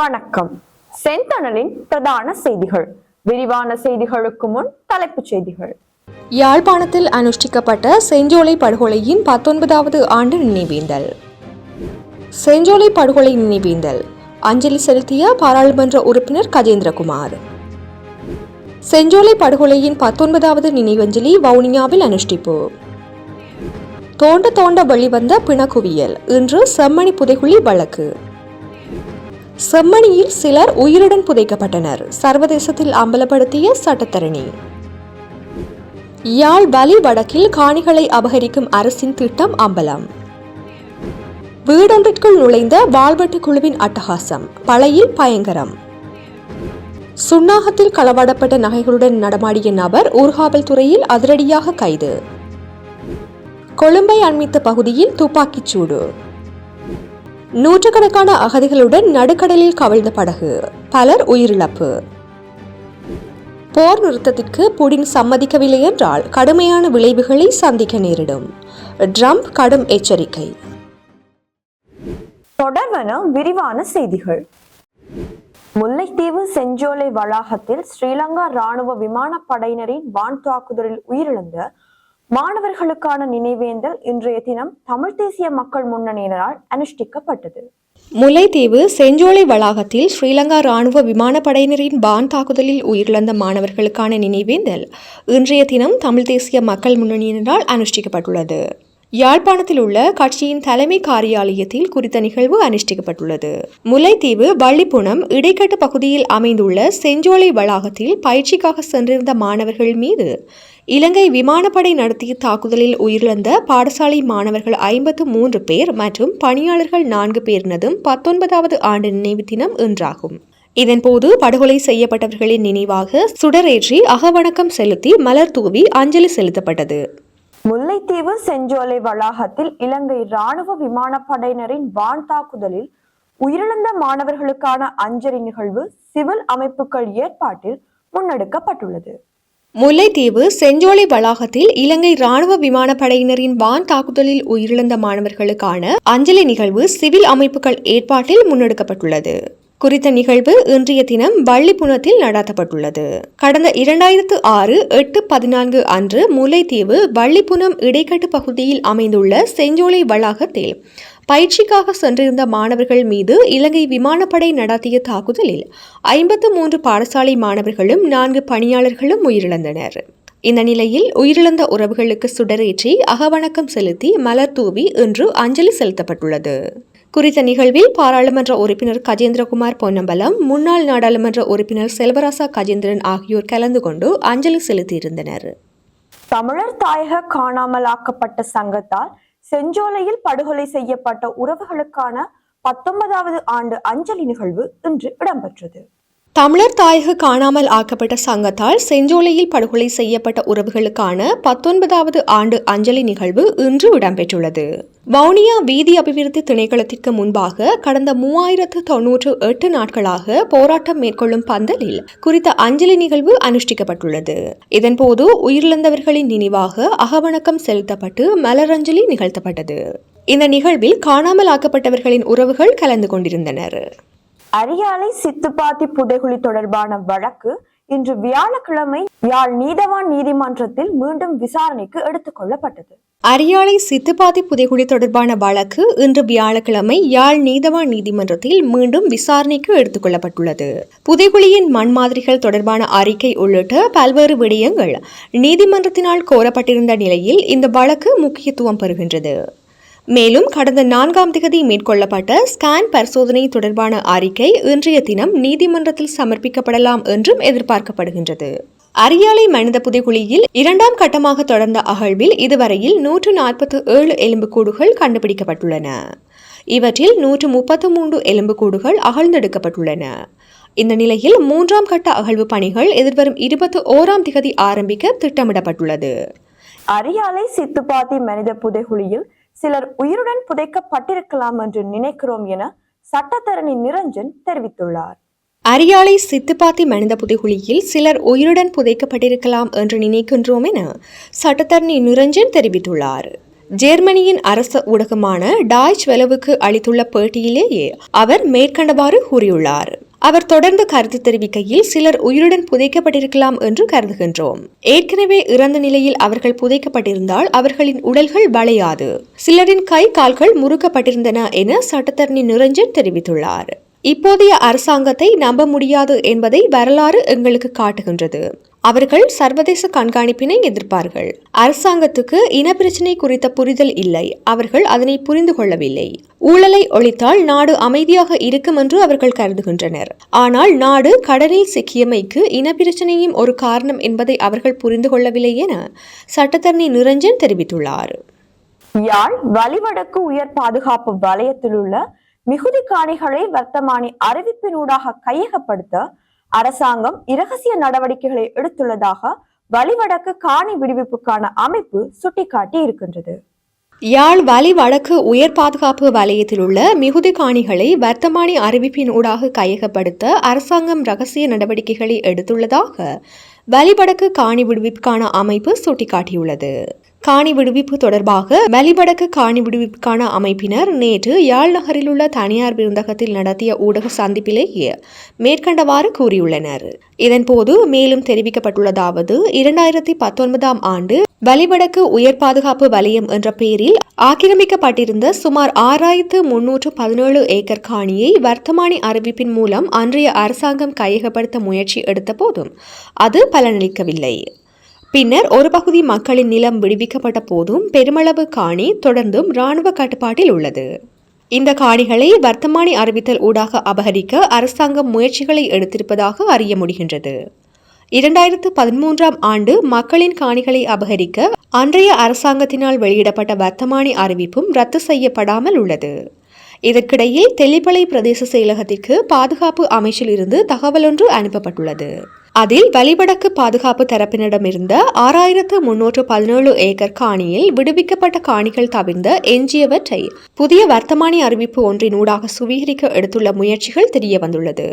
வணக்கம். செந்தணலின் பிரதான செய்திகள். விரிவான செய்திகளுக்கு முன் தலைப்புச் செய்திகள். யாழ்ப்பாணத்தில் அனுஷ்டிக்கப்பட்ட செஞ்சோலை படுகொலையின் பத்தொன்பதாவது ஆண்டு நினைவேந்தல். செஞ்சோலை படுகொலை நினைவேந்தல். அஞ்சலி செலுத்திய பாராளுமன்ற உறுப்பினர் கஜேந்திரகுமார். செஞ்சோலை படுகொலையின் பத்தொன்பதாவது நினைவஞ்சலி வவுனியாவில் அனுஷ்டிப்பு. தோண்ட தோண்ட வெளிவந்த பிணக்குவியல். இன்று செம்மணி புதைகுழி வழக்கு. செம்மணியில் சிலர் உயிருடன் புதைக்கப்பட்டனர். சர்வதேசத்தில் அம்பலப்படுத்திய சட்டத்தரணி. யாழ் வலி வடக்கில் காணிகளை அபகரிக்கும் அரசின் திட்டம் அம்பலம். வீடொன்றிற்குள் நுழைந்த வாள்வெட்டு குழுவின் அட்டகாசம் பழையில் பயங்கரம். சுண்ணாகத்தில் களவாடப்பட்ட நகைகளுடன் நடமாடிய நபர் ஊர்காவல் துறையில் அதிரடியாக கைது. கொழும்பை அண்மித்த பகுதியில் துப்பாக்கிச் சூடு. நூற்றுக்கணக்கான அகதிகளுடன் நடுக்கடலில் கவிழ்ந்த படகு. பலர் உயிரிழப்பு. போர் நிறுத்தத்திற்கு புடின் சம்மதிக்கவில்லை என்றால் கடுமையான விளைவுகளை சந்திக்க நேரிடும். ட்ரம்ப் கடும் எச்சரிக்கை. தொடர்வன விரிவான செய்திகள். முல்லைத்தீவு செஞ்சோலை வளாகத்தில் ஸ்ரீலங்கா ராணுவ விமானப்படையினரின் வான் தாக்குதலில் உயிரிழந்த மாணவர்களுக்கான நினைவேந்தல் இன்றைய தினம் தமிழ் தேசிய மக்கள் முன்னணியினரால் அனுஷ்டிக்கப்பட்டது. முல்லைத்தீவு செஞ்சோலை வளாகத்தில் ஸ்ரீலங்கா ராணுவ விமானப்படையினரின் பான் தாக்குதலில் உயிரிழந்த மாணவர்களுக்கான நினைவேந்தல் இன்றைய தினம் தமிழ் தேசிய மக்கள் முன்னணியினரால் அனுஷ்டிக்கப்பட்டுள்ளது. யாழ்ப்பாணத்தில் உள்ள கட்சியின் தலைமை காரியாலயத்தில் குறித்த நிகழ்வு அனுஷ்டிக்கப்பட்டுள்ளது. முல்லைத்தீவு வள்ளிப்புணம் இடைக்கட்டு பகுதியில் அமைந்துள்ள செஞ்சோலை வளாகத்தில் பயிற்சிக்காக சென்றிருந்த மாணவர்கள் மீது இலங்கை விமானப்படை நடத்திய தாக்குதலில் உயிரிழந்த பாடசாலை மாணவர்கள் ஐம்பத்து மூன்று பேர் மற்றும் பணியாளர்கள் நான்கு பேரினதும் பத்தொன்பதாவது ஆண்டு நினைவு தினம் என்றாகும் இதன்போது படுகொலை செய்யப்பட்டவர்களின் நினைவாக சுடரேற்றி அகவணக்கம் செலுத்தி மலர் தூவி அஞ்சலி செலுத்தப்பட்டது. முல்லைத்தீவு செஞ்சோலை வளாகத்தில் இலங்கை ராணுவ விமானப்படையினரின் வான் தாக்குதலில் உயிரிழந்த மாணவர்களுக்கான அஞ்சலி நிகழ்வு சிவில் அமைப்புகள் ஏற்பாட்டில் முன்னெடுக்கப்பட்டுள்ளது. முல்லைத்தீவு செஞ்சோலை வளாகத்தில் இலங்கை ராணுவ விமானப்படையினரின் வான் தாக்குதலில் உயிரிழந்த மாணவர்களுக்கான அஞ்சலி நிகழ்வு சிவில் அமைப்புகள் ஏற்பாட்டில் முன்னெடுக்கப்பட்டுள்ளது. குறித்த நிகழ்வு இன்றைய தினம் வள்ளிப்புணத்தில் நடாத்தப்பட்டுள்ளது. கடந்த இரண்டாயிரத்து ஆறு எட்டு பதினான்கு அன்று முல்லைத்தீவு வள்ளிப்புணம் இடைக்கட்டு பகுதியில் அமைந்துள்ள செஞ்சோலை வளாகத்தில் பயிற்சிக்காக சென்றிருந்த மாணவர்கள் மீது இலங்கை விமானப்படை நடத்திய தாக்குதலில் ஐம்பத்து மூன்று பாடசாலை மாணவர்களும் நான்கு பணியாளர்களும் உயிரிழந்தனர். இந்த நிலையில் உயிரிழந்த உறவுகளுக்கு சுடரேற்றி அகவணக்கம் செலுத்தி மலர் தூவி இன்று அஞ்சலி செலுத்தப்பட்டுள்ளது. குறித்த நிகழ்வில் பாராளுமன்ற உறுப்பினர் கஜேந்திரகுமார் பொன்னம்பலம் முன்னாள் நாடாளுமன்ற உறுப்பினர் செல்வராசா கஜேந்திரன் ஆகியோர் கலந்து கொண்டு அஞ்சலி செலுத்தியிருந்தனர். தமிழர் தாயக காணாமலாக்கப்பட்ட சங்கத்தால் செஞ்சோலையில் படுகொலை செய்யப்பட்ட உறவுகளுக்கான பத்தொன்பதாவது ஆண்டு அஞ்சலி நிகழ்வு இன்று இடம்பெற்றது. தமிழர் தாயக காணாமல் ஆக்கப்பட்ட சங்கத்தால் செஞ்சோலையில் படுகொலை செய்யப்பட்ட உறவுகளுக்கான பத்தொன்பதாவது ஆண்டு அஞ்சலி நிகழ்வு இன்று இடம்பெற்றுள்ளது. வவுனியா வீதி அபிவிருத்தி திணைக்களத்திற்கு முன்பாக கடந்த மூவாயிரத்து தொன்னூற்று எட்டு நாட்களாக போராட்டம் மேற்கொள்ளும் பந்தலில் குறித்த அஞ்சலி நிகழ்வு அனுஷ்டிக்கப்பட்டுள்ளது. இதன்போது உயிரிழந்தவர்களின் நினைவாக அகவணக்கம் செலுத்தப்பட்டு மலரஞ்சலி நிகழ்த்தப்பட்டது. இந்த நிகழ்வில் காணாமல் ஆக்கப்பட்டவர்களின் உறவுகள் கலந்து கொண்டிருந்தனர். அரியாலை சித்துப்பாத்தி புதைகுழி தொடர்பான வழக்கு இன்று வியாழக்கிழமை யாழ் நீதவான் நீதிமன்றத்தில் மீண்டும் விசாரணைக்கு எடுத்துக் கொள்ளப்பட்டது. அரியாலை சித்துப்பாத்தி புதைகுழி தொடர்பான வழக்கு இன்று வியாழக்கிழமை யாழ் நீதவான் நீதிமன்றத்தில் மீண்டும் விசாரணைக்கு எடுத்துக் கொள்ளப்பட்டுள்ளது. புதைகுழியின் மண் மாதிரிகள் தொடர்பான அறிக்கை உள்ளிட்ட பல்வேறு விடயங்கள் நீதிமன்றத்தினால் கோரப்பட்டிருந்த நிலையில் இந்த வழக்கு முக்கியத்துவம் பெறுகின்றது. மேலும் கடந்த நான்காம் திகதி மேற்கொள்ளப்பட்ட ஸ்கேன் பரிசோதனை தொடர்பான அறிக்கை இன்றைய தினம் நீதிமன்றத்தில் சமர்ப்பிக்கப்படலாம் என்றும் எதிர்பார்க்கப்படுகின்றது. அரியாலை மனித புதைகுழியில் இரண்டாம் கட்டமாக தொடர்ந்த அகழ்வில் இதுவரையில் நூற்று நாற்பத்தி ஏழு எலும்புக்கூடுகள் கண்டுபிடிக்கப்பட்டுள்ளன. இவற்றில் நூற்று முப்பத்து மூன்று எலும்புக்கூடுகள் அகழ்ந்தெடுக்கப்பட்டுள்ளன. இந்த நிலையில் மூன்றாம் கட்ட அகழ்வு பணிகள் எதிர்வரும் இருபத்தி ஓராம் திகதி ஆரம்பிக்க திட்டமிடப்பட்டுள்ளது. அரியாலை சித்துப்பாத்தி மனித புதைகுழியில் சிலர் உயிருடன் புதைக்கப்பட்டிருக்கலாம் என்று நினைக்கிறோம் என சட்டத்தரணி நிரஞ்சன் தெரிவித்துள்ளார். அரியாலை சித்துப்பாத்தி மனித புதைகுழியில் சிலர் உயிருடன் புதைக்கப்பட்டிருக்கலாம் என்று நினைக்கின்றோம் என சட்டத்தரணி நிரஞ்சன் தெரிவித்துள்ளார். ஜெர்மனியின் அரச ஊடகமான டாய்ச் வெலவுக்கு அளித்துள்ள பேட்டியிலேயே அவர் மேற்கண்டவாறு கூறியுள்ளார். அவர் தொடர்ந்து கருத்து தெரிவிக்கையில் சிலர் உயிருடன் புதைக்கப்பட்டிருக்கலாம் என்று கருதுகின்றோம். ஏற்கனவே இறந்த நிலையில் அவர்கள் புதைக்கப்பட்டிருந்தால் அவர்களின் உடல்கள் வளையாது. சிலரின் கை கால்கள் முறுக்கப்பட்டிருந்தன என சட்டத்தரணி நிரஞ்சன் தெரிவித்துள்ளார். இப்போதைய அரசாங்கத்தை நம்ப முடியாது என்பதை வரலாறு எங்களுக்கு காட்டுகின்றது. அவர்கள் சர்வதேச கண்காணிப்பினை எதிர்ப்பார்கள். அரசாங்கத்துக்கு இனப்பிரச்சினை குறித்த புரிதல் இல்லை. அவர்கள் அதனை புரிந்து கொள்ளவில்லை. ஊழலை ஒழித்தால் நாடு அமைதியாக இருக்கும் என்று அவர்கள் கருதுகின்றனர். ஆனால் நாடு கடலில் சிக்கியமைக்கு இனப்பிரச்சனையும் ஒரு காரணம் என்பதை அவர்கள் புரிந்து கொள்ளவில்லை என சட்டத்தரணி நிரஞ்சன் தெரிவித்துள்ளார். யாழ் வலிவடக்கு உயர் பாதுகாப்பு வலயத்தில் உள்ள மிகுதி காணிகளை வர்த்தமானி அறிவிப்பினூடாக கையகப்படுத்த அரசாங்கம் இரகசிய நடவடிக்கைகளை எடுத்துள்ளதாக வலிவடக்கு காணி விடுவிப்புக்கான அமைப்பு சுட்டிக்காட்டி இருக்கின்றது. யாழ் வலி வடக்கு உயர் பாதுகாப்பு வலயத்தில் உள்ள மிகுதி காணிகளை வர்த்தமானி அறிவிப்பின் ஊடாக கையகப்படுத்த அரசாங்கம் ரகசிய நடவடிக்கைகளை எடுத்துள்ளதாக வலிவடக்கு காணி விடுவிப்புக்கான அமைப்பு சுட்டிக்காட்டியுள்ளது. காணி விடுவிப்பு தொடர்பாக வலிவடக்கு காணி விடுவிப்புக்கான அமைப்பினர் நேற்று யாழ் நகரில் உள்ள தனியார் விருந்தகத்தில் நடத்திய ஊடக சந்திப்பிலேயே மேற்கண்டவாறு கூறியுள்ளனர். இதன்போது மேலும் தெரிவிக்கப்பட்டுள்ளதாவது இரண்டாயிரத்தி பத்தொன்பதாம் ஆண்டு வலிவடக்கு உயர் பாதுகாப்பு வலயம் என்ற பெயரில் ஆக்கிரமிக்கப்பட்டிருந்த சுமார் ஆறாயிரத்து முன்னூற்று பதினேழு ஏக்கர் காணியை வர்த்தமானி அறிவிப்பின் மூலம் அன்றைய அரசாங்கம் கையகப்படுத்த முயற்சி எடுத்த போதும் அது பலனளிக்கவில்லை. பின்னர் ஒரு பகுதி மக்களின் நிலம் விடுவிக்கப்பட்ட போதும் பெருமளவு காணி தொடர்ந்தும் இராணுவ கட்டுப்பாட்டில் உள்ளது. இந்த காணிகளை வர்த்தமானி அறிவித்தல் ஊடாக அபகரிக்க அரசாங்கம் முயற்சிகளை எடுத்திருப்பதாக அறிய முடிகின்றது. இரண்டாயிரத்து பதிமூன்றாம் ஆண்டு மக்களின் காணிகளை அபகரிக்க அன்றைய அரசாங்கத்தினால் வெளியிடப்பட்ட வர்த்தமானி அறிவிப்பும் ரத்து செய்யப்படாமல் உள்ளது. இதற்கிடையே தெல்லிப்பளை பிரதேச செயலகத்திற்கு பாதுகாப்பு அமைச்சில் இருந்து தகவலொன்று அனுப்பப்பட்டுள்ளது. அதில் வலிவடக்கு பாதுகாப்பு தரப்பினிடமிருந்த ஆறாயிரத்து முன்னூற்று பதினேழு ஏக்கர் காணியில் விடுவிக்கப்பட்ட காணிகள் தவிர்ந்த எஞ்சியவற்றை புதிய வர்த்தமானி அறிவிப்பு ஒன்றின் ஊடாக சுவீகரிக்க எடுத்துள்ள முயற்சிகள் தெரிய வந்துள்ளது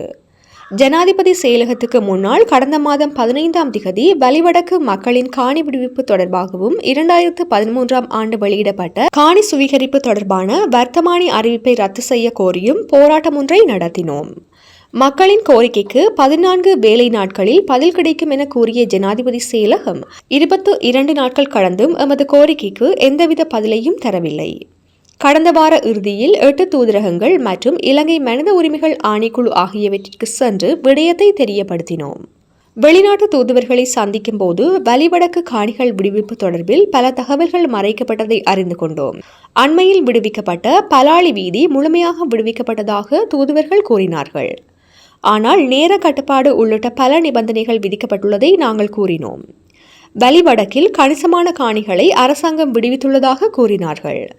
ஜனாதிபதி செயலகத்துக்கு முன்னால் கடந்த மாதம் பதினைந்தாம் திகதி வலிவடக்கு மக்களின் காணி விடுவிப்பு தொடர்பாகவும் இரண்டாயிரத்து பதிமூன்றாம் ஆண்டு வெளியிடப்பட்ட காணி சுவீகரிப்பு தொடர்பான வர்த்தமானி அறிவிப்பை ரத்து செய்ய கோரியும் போராட்டம் ஒன்றை நடத்தினோம். மக்களின் கோரிக்கைக்கு பதினான்கு வேலை நாட்களில் பதில் கிடைக்கும் என கூறிய ஜனாதிபதி செயலகம் இருபத்து இரண்டு நாட்கள் கடந்தும் எமது கோரிக்கைக்கு எந்தவித பதிலையும் தரவில்லை. கடந்த வார இறுதியில் எட்டு தூதரகங்கள் மற்றும் இலங்கை மனித உரிமைகள் ஆணைக்குழு ஆகியவற்றிற்கு சென்று விடயத்தை தெரியப்படுத்தினோம். வெளிநாட்டு தூதுவர்களை சந்திக்கும் போது வலிவடக்கு காணிகள் விடுவிப்பு தொடர்பில் பல தகவல்கள் மறைக்கப்பட்டதை அறிந்து கொண்டோம். அண்மையில் விடுவிக்கப்பட்ட பலாளி வீதி முழுமையாக விடுவிக்கப்பட்டதாக தூதுவர்கள் கூறினார்கள். ஆனால் நேர கட்டுப்பாடு உள்ளிட்ட பல நிபந்தனைகள் விதிக்கப்பட்டுள்ளதை நாங்கள் கூறினோம். வலிவடக்கில் கணிசமான காணிகளை அரசாங்கம் விடுவித்துள்ளதாக கூறினார்கள்.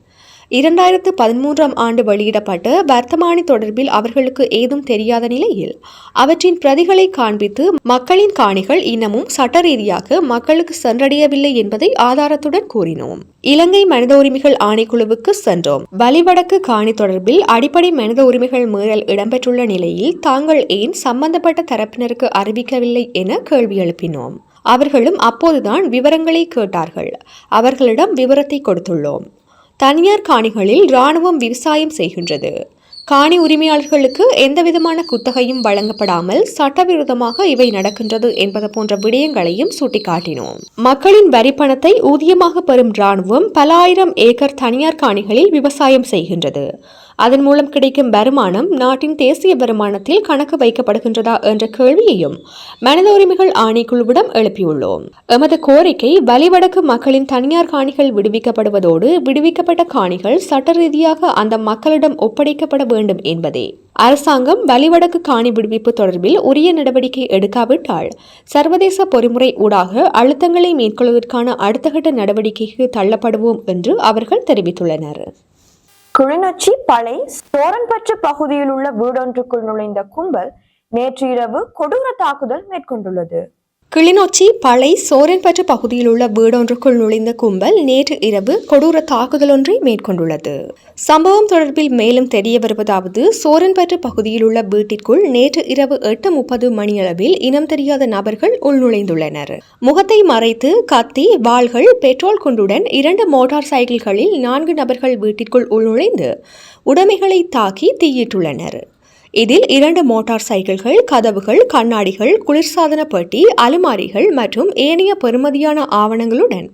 இரண்டாயிரத்து பதிமூன்றாம் ஆண்டு வெளியிடப்பட்ட வர்த்தமானி தொடர்பில் அவர்களுக்கு ஏதும் தெரியாத நிலையில் அவற்றின் பிரதிகளை காண்பித்து மக்களின் காணிகள் இன்னமும் சட்ட ரீதியாக மக்களுக்கு சென்றடையவில்லை என்பதை ஆதாரத்துடன் கூறினோம். இலங்கை மனித உரிமைகள் ஆணைக்குழுவுக்கு சென்றோம். வலிவடக்கு காணி தொடர்பில் அடிப்படை மனித உரிமைகள் மீறல் இடம்பெற்றுள்ள நிலையில் தாங்கள் ஏன் சம்பந்தப்பட்ட தரப்பினருக்கு அறிவிக்கவில்லை என கேள்வி எழுப்பினோம். அவர்களும் அப்போதுதான் விவரங்களை கேட்டார்கள். அவர்களிடம் விவரத்தை கொடுத்துள்ளோம். தனியார் காணிகளில் இராணுவம் விவசாயம் செய்கின்றது. காணி உரிமையாளர்களுக்கு எந்தவிதமான குத்தகையும் வழங்கப்படாமல் சட்டவிரோதமாக இவை நடக்கின்றது என்பது போன்ற விடயங்களையும் சுட்டிக்காட்டினோம். மக்களின் வரி பணத்தை ஊதியமாக பெறும் இராணுவம் பல ஆயிரம் ஏக்கர் தனியார் காணிகளில் விவசாயம் செய்கின்றது. அதன் மூலம் கிடைக்கும் வருமானம் நாட்டின் தேசிய வருமானத்தில் கணக்கு வைக்கப்படுகின்றதா என்ற கேள்வியையும் மனித உரிமைகள் ஆணைக்குழுவிடம் எழுப்பியுள்ளோம். எமது கோரிக்கை வலிவடக்கு மக்களின் தனியார் காணிகள் விடுவிக்கப்படுவதோடு விடுவிக்கப்பட்ட காணிகள் சட்ட ரீதியாக அந்த மக்களிடம் ஒப்படைக்கப்பட வேண்டும் என்பதே. அரசாங்கம் வலிவடக்கு காணி விடுவிப்பு தொடர்பில் உரிய நடவடிக்கை எடுக்காவிட்டால் சர்வதேச பொறிமுறை ஊடாக அழுத்தங்களை மேற்கொள்வதற்கான அடுத்த கட்ட நடவடிக்கைக்கு தள்ளப்படுவோம் என்று அவர்கள் தெரிவித்துள்ளனர். கிளிநொச்சி பளை சோரன்பற்று பகுதியில் உள்ள வீடொன்றுக்குள் நுழைந்த கும்பல் நேற்று இரவு கொடூர தாக்குதல் மேற்கொண்டுள்ளது. கிளிநொச்சி பழை சோரன்பற்று பகுதியில் உள்ள வீடொன்றுக்குள் நுழைந்த கும்பல் நேற்று இரவு கொடூர தாக்குதல் ஒன்றை மேற்கொண்டுள்ளது. சம்பவம் தொடர்பில் மேலும் தெரிய வருவதாவது சோரன்பற்று பகுதியில் உள்ள வீட்டிற்குள் நேற்று இரவு எட்டு முப்பது மணியளவில் இனம் தெரியாத நபர்கள் உள்நுழைந்துள்ளனர். முகத்தை மறைத்து கத்தி வாள்கள் பெட்ரோல் குண்டுடன் இரண்டு மோட்டார் சைக்கிள்களில் நான்கு நபர்கள் வீட்டிற்குள் உள்நுழைந்து உடைமைகளை தாக்கி தீயிட்டுள்ளனர். இதில் இரண்டு மோட்டார் சைக்கிள்கள் கதவுகள் கண்ணாடிகள் குளிர்சாதன பெட்டி அலுமாரிகள் மற்றும் ஏனைய பெறுமதியான ஆவணங்களுடன்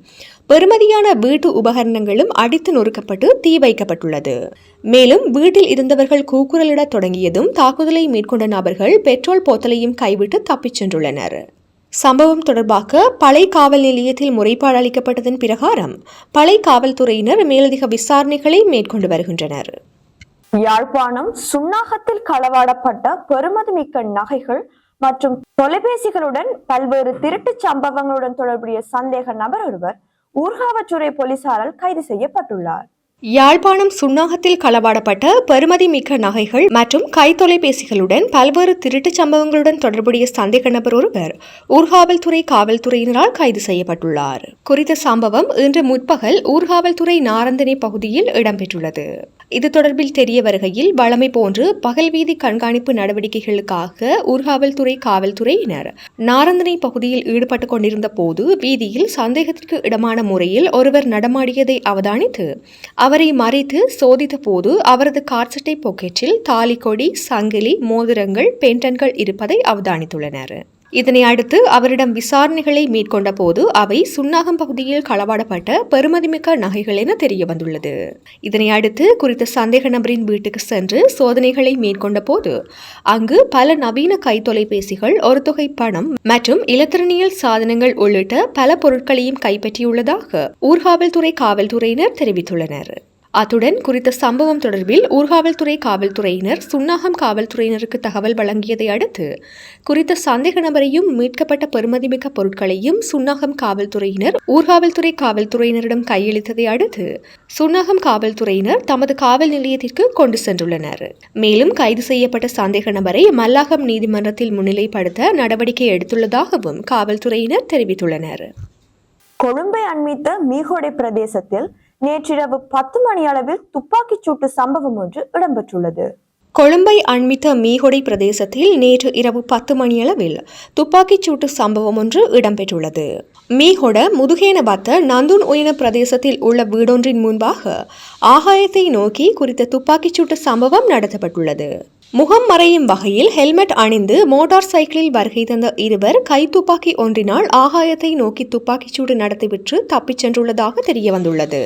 பெறுமதியான வீட்டு உபகரணங்களும் அடித்து நொறுக்கப்பட்டு தீ வைக்கப்பட்டுள்ளது. மேலும் வீட்டில் இருந்தவர்கள் கூக்குரலிடத் தொடங்கியதும் தாக்குதலை மேற்கொண்ட நபர்கள் பெட்ரோல் போத்தலையும் கைவிட்டு தப்பிச் சென்றுள்ளனர். சம்பவம் தொடர்பாக பளை காவல் நிலையத்தில் முறைப்பாடு அளிக்கப்பட்டதன் பிரகாரம் பளை காவல்துறையினர் மேலதிக விசாரணைகளை மேற்கொண்டு வருகின்றனர். யாழ்ப்பாணம் சுன்னாகத்தில் களவாடப்பட்ட பெருமதிமிக்க நகைகள் மற்றும் தொலைபேசிகளுடன் பல்வேறு திருட்டுச் சம்பவங்களுடன் தொடர்புடைய சந்தேக நபர் ஒருவர் ஊர்காவற்றுறை போலீசாரால் கைது செய்யப்பட்டுள்ளார். யாழ்ப்பாணம் சுன்னாகத்தில் களவாடப்பட்ட பெருமதி மிக்க நகைகள் மற்றும் கைத்தொலைபேசிகளுடன் பல்வேறு திருட்டுச் சம்பவங்களுடன் தொடர்புடைய சந்தேக நபர் ஒருவர் ஊர்காவல்துறை காவல்துறையினரால் கைது செய்யப்பட்டுள்ளார். குறித்த சம்பவம் இன்று முற்பகல் ஊர்காவல்துறை நாரந்தனை பகுதியில் இடம்பெற்றுள்ளது. இது தொடர்பில் தெரிய வருகையில் வழமை போன்று பகல் வீதி கண்காணிப்பு நடவடிக்கைகளுக்காக ஊர்காவல்துறை காவல்துறையினர் நாரந்தனை பகுதியில் ஈடுபட்டுக் கொண்டிருந்த போது வீதியில் சந்தேகத்திற்கு இடமான முறையில் ஒருவர் நடமாடியதை அவதானித்து அவரை மறைத்து சோதித்த போது அவரது கார்ச்சட்டை பாக்கெட்டில் தாலிக்கொடி சங்கிலி மோதிரங்கள் பென்டன்கள் இருப்பதை அவதானித்துள்ளனர். இதனை அடுத்து அவரிடம் விசாரணைகளை மேற்கொண்ட போது அவை சுன்னாகம் பகுதியில் களவாடப்பட்ட பெருமதிமிக்க நகைகள் என தெரிய வந்துள்ளது. இதனை அடுத்து குறித்த சந்தேக நபரின் வீட்டுக்கு சென்று சோதனைகளை மேற்கொண்ட போது அங்கு பல நவீன கைத்தொலைபேசிகள் ஒரு தொகை பணம் மற்றும் இலத்திரனியல் சாதனங்கள் உள்ளிட்ட பல பொருட்களையும் கைப்பற்றியுள்ளதாக ஊர்காவல்துறை காவல்துறையினர் தெரிவித்துள்ளனர். அத்துடன் குறித்த சம்பவம் தொடர்பில் ஊர்காவல்துறை காவல்துறையினர் சுன்னாகம் காவல்துறையினருக்கு தகவல் வழங்கியதை அடுத்து குறித்த சந்தேக நபரையும் மீட்கப்பட்ட பெருமதிமிக்க பொருட்களையும் சுன்னாகம் காவல்துறையினர் ஊர்காவல்துறை காவல்துறையினரிடம் கையளித்ததை அடுத்து சுன்னாகம் காவல்துறையினர் தமது காவல் நிலையத்திற்கு கொண்டு சென்றுள்ளனர். மேலும் கைது செய்யப்பட்ட சந்தேக நபரை மல்லாகம் நீதிமன்றத்தில் முன்னிலைப்படுத்த நடவடிக்கை எடுத்துள்ளதாகவும் காவல்துறையினர் தெரிவித்துள்ளனர். கொழும்பை அண்மித்த மீகோடை பிரதேசத்தில் நேற்றிரவு பத்து மணி அளவில் துப்பாக்கிச் சூட்டு சம்பவம் ஒன்று இடம்பெற்றுள்ளது. கொழும்பை அண்மித்த மீகொடை பிரதேசத்தில் நேற்று இரவு பத்து மணியளவில் துப்பாக்கிச் சூட்டு சம்பவம் ஒன்று இடம்பெற்றுள்ளது. மீகொட முதுகேனபத்த நந்துன் உயின பிரதேசத்தில் உள்ள வீடொன்றின் முன்பாக ஆகாயத்தை நோக்கி குறித்த துப்பாக்கிச் சூட்டு சம்பவம் நடத்தப்பட்டுள்ளது. முகம் மறையும் வகையில் ஹெல்மெட் அணிந்து மோட்டார் சைக்கிளில் வருகை தந்த இருவர் கைத்துப்பாக்கி ஒன்றினால் ஆகாயத்தை நோக்கி துப்பாக்கிச்சூடு நடத்திவிட்டு தப்பிச் சென்றுள்ளதாக தெரியவந்துள்ளது.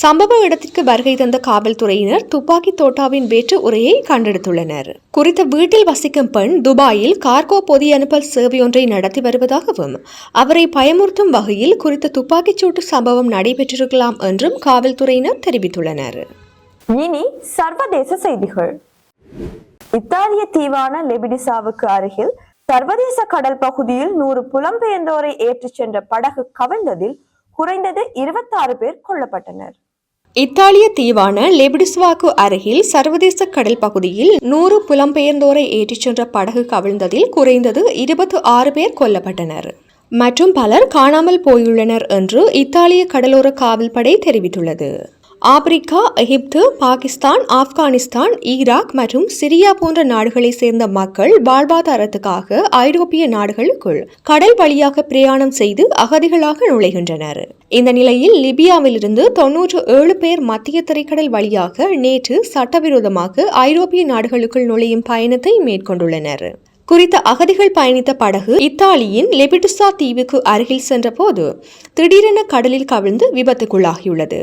சம்பவ இடத்திற்கு வருகை தந்த காவல்துறையினர் துப்பாக்கி தோட்டாவின் வேற்று உரையை கண்டெடுத்துள்ளனர். குறித்த வீட்டில் வசிக்கும் பெண் துபாயில் கார்கோ பொதி அனுப்பல் சேவையொன்றை நடத்தி வருவதாகவும் அவரை பயமுறுத்தும் வகையில் குறித்த துப்பாக்கிச்சூட்டு சம்பவம் நடைபெற்றிருக்கலாம் என்றும் காவல்துறையினர் தெரிவித்துள்ளனர். இனி சர்வதேச செய்திகள். இத்தாலிய தீவான லெபிடிசாவுக்கு அருகில் சர்வதேச கடல் பகுதியில் நூறு புலம்பெயர்ந்தோரை ஏற்றிச் சென்ற படகு கவிழ்ந்ததில் குறைந்தது இருபத்தாறு பேர் கொல்லப்பட்டனர். இத்தாலிய தீவான லெபிடிஸ்வாக்கு அருகில் சர்வதேச கடல் பகுதியில் நூறு புலம்பெயர்ந்தோரை ஏற்றிச் சென்ற படகு கவிழ்ந்ததில் குறைந்தது இருபத்தி ஆறு பேர் கொல்லப்பட்டனர். மற்றும் பலர் காணாமல் போயுள்ளனர் என்று இத்தாலிய கடலோர காவல்படை தெரிவித்துள்ளது. Africa Egypt Pakistan Afghanistan Iraq மற்றும் சிரியா போன்ற நாடுகளை சேர்ந்த மக்கள் வாழ்வாதாரத்துக்காக ஐரோப்பிய நாடுகளுக்குள் கடல் வழியாக பிரயாணம் செய்து அகதிகளாக நுழைகின்றனர். இந்த நிலையில் லிபியாவிலிருந்து தொன்னூற்று ஏழு பேர் மத்திய திரைக்கடல் வழியாக நேற்று சட்டவிரோதமாக ஐரோப்பிய நாடுகளுக்குள் நுழையும் பயணத்தை மேற்கொண்டுள்ளனர். குறித்த அகதிகள் பயணித்த படகு இத்தாலியின் லெபிடுசா தீவுக்கு அருகில் சென்றபோது திடீரென கடலில் கவிழ்ந்து விபத்துக்குள்ளாகியுள்ளது.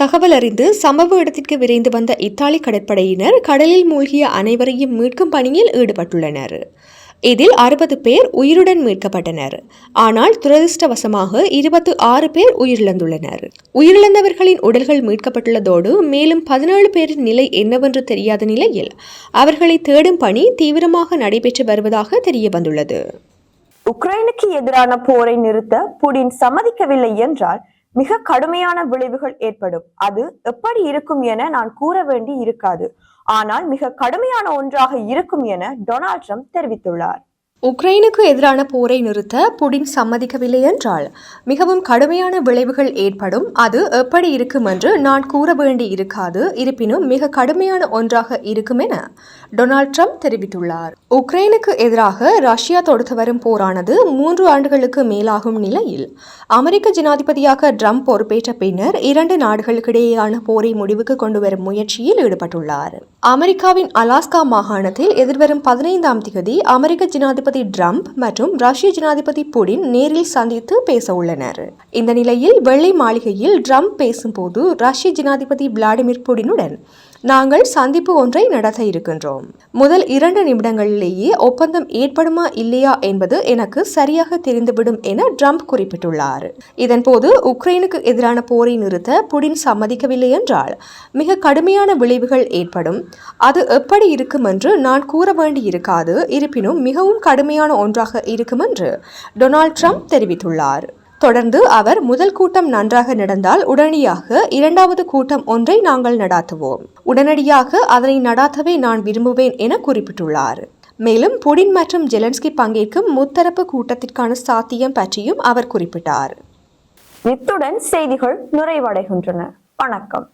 தகவல் அறிந்து சம்பவ இடத்திற்கு விரைந்து வந்த இத்தாலி கடற்படையினர் கடலில் மூழ்கிய அனைவரையும் மீட்கும் பணியில் ஈடுபட்டுள்ளனர். இதில் அறுபது பேர் உயிருடன் மீட்கப்பட்டனர். ஆனால் துரதிர்ஷ்டவசமாக இருபத்தி ஆறு பேர் உயிரிழந்துள்ளனர். உயிரிழந்தவர்களின் உடல்கள் மீட்கப்பட்டுள்ளதோடு மேலும் பதினேழு பேரின் நிலை என்னவென்று தெரியாத நிலையில் அவர்களை தேடும் பணி தீவிரமாக நடைபெற்று வருவதாக தெரிய வந்துள்ளது உக்ரைனுக்கு எதிரான போரை நிறுத்த புடின் சம்மதிக்கவில்லை என்றால் மிக கடுமையான விளைவுகள் ஏற்படும். அது எப்படி இருக்கும் என நான் கூற வேண்டி இருக்காது. ஆனால் மிக கடுமையான ஒன்றாக இருக்கும் என டொனால்ட் ட்ரம்ப் தெரிவித்துள்ளார். உக்ரைனுக்கு எதிரான போரை நிறுத்த புடின் சம்மதிக்கவில்லை என்றால் மிகவும் கடுமையான விளைவுகள் ஏற்படும். அது எப்படி இருக்கும் என்று நான் கூற வேண்டி இருக்காது. இருப்பினும் மிக கடுமையான ஒன்றாக இருக்கும் என டொனால்ட் ட்ரம்ப் தெரிவித்துள்ளார். உக்ரைனுக்கு எதிராக ரஷ்யா தொடுத்து வரும் போரானது மூன்று ஆண்டுகளுக்கு மேலாகும் நிலையில் அமெரிக்க ஜனாதிபதியாக ட்ரம்ப் பொறுப்பேற்ற பின்னர் இரண்டு நாடுகளுக்கிடையேயான போரை முடிவுக்கு கொண்டு வரும் முயற்சியில் ஈடுபட்டுள்ளார். அமெரிக்காவின் அலாஸ்கா மாகாணத்தில் எதிர்வரும் பதினைந்தாம் தேதி அமெரிக்க ஜனாதிபதி ட்ரம்ப் மற்றும் ரஷ்ய ஜனாதிபதி புடின் நேரில் சந்தித்து பேச உள்ளனர் இந்த நிலையில் வெள்ளை மாளிகையில் ட்ரம்ப் பேசும்போது ரஷ்ய ஜனாதிபதி விளாடிமிர் புடினுடன் நாங்கள் சந்திப்பு ஒன்றை நடத்த இருக்கின்றோம். முதல் இரண்டு நிமிடங்களிலேயே ஒப்பந்தம் ஏற்படுமா இல்லையா என்பது எனக்கு சரியாக தெரிந்துவிடும் என ட்ரம்ப் குறிப்பிட்டுள்ளார். இதன்போது உக்ரைனுக்கு எதிரான போரை நிறுத்த புடின் சம்மதிக்கவில்லை என்றால் மிக கடுமையான விளைவுகள் ஏற்படும். அது எப்படி இருக்கும் என்று நான் கூற வேண்டி இருக்காது இருப்பினும் மிகவும் கடுமையான ஒன்றாக இருக்கும் என்று டொனால்ட் ட்ரம்ப் தெரிவித்துள்ளார். தொடர்ந்து அவர் முதல் கூட்டம் நன்றாக நடந்தால் உடனடியாக இரண்டாவது கூட்டம் ஒன்றை நாங்கள் நடாத்துவோம். உடனடியாக அதனை நடாத்தவே நான் விரும்புவேன் என குறிப்பிட்டுள்ளார். மேலும் புடின் மற்றும் ஜெலன்ஸ்கி பங்கேற்கும் முத்தரப்பு கூட்டத்திற்கான சாத்தியம் பற்றியும் அவர் குறிப்பிட்டார். இத்துடன் செய்திகள் நிறைவடைகின்றன. வணக்கம்.